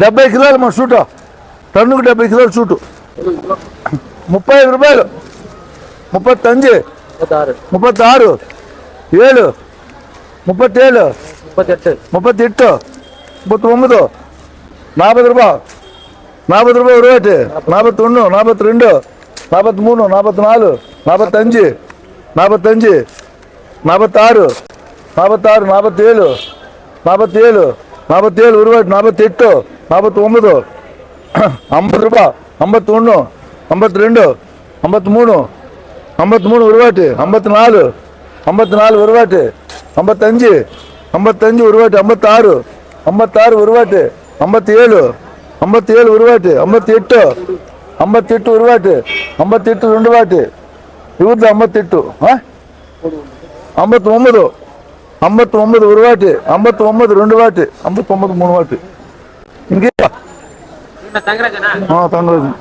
డెబ్బై కిలోలు మా షూటు టన్నుకు డెబ్బై కిలోలు షూటు ముప్పై ఐదు రూపాయలు. ముప్పత్తంజి ముప్పత్తారు. ఏడు. ముప్పత్తేడు. ముప్పత్తి ఎట్టు ముప్పత్తి ఒమ్మిది నలభై రూపాయ నలభై రూపాయ రేటు ఒకటి. నలభై ఒండు నలభై రెండు నలభై మూడు నలభై నాలుగు నలభై అంజు నలభై అంజు నలభై ఆరు నలభై ఆరు నలభై ఏడు నలభై ఏడు நாற்பத்தேழு உருவாயிட்டு நாற்பத்தெட்டு நாற்பத்தி ஒன்பது ஐம்பது ரூபா ஐம்பத்தி ஒன்று ஐம்பத்தி ரெண்டு ஐம்பத்தி மூணு ஐம்பத்தி மூணு உருவாட்டு ஐம்பத்தி நாலு ஐம்பத்தி நாலு உருவாட்டு ஐம்பத்தஞ்சு ஐம்பத்தஞ்சு உருவாட்டு ஐம்பத்தாறு ஐம்பத்தாறு உருவாட்டு ஐம்பத்தி ஏழு ஐம்பத்தி ஏழு உருவாட்டு ஐம்பத்தி எட்டு ஐம்பத்தி எட்டு உருவாட்டு ஐம்பத்தி எட்டு ரெண்டு வாட்டு இவரது ஐம்பத்தெட்டு ஐம்பத்தி ஒன்பது ஐம்பத்தி ஒன்பது ஒரு வாட்டு ஐம்பத்தி ஒன்பது ரெண்டு வாட்டு ஐம்பத்தி ஒன்பது மூணு வாட்டு. இங்கே ஆ தங்கராஜன்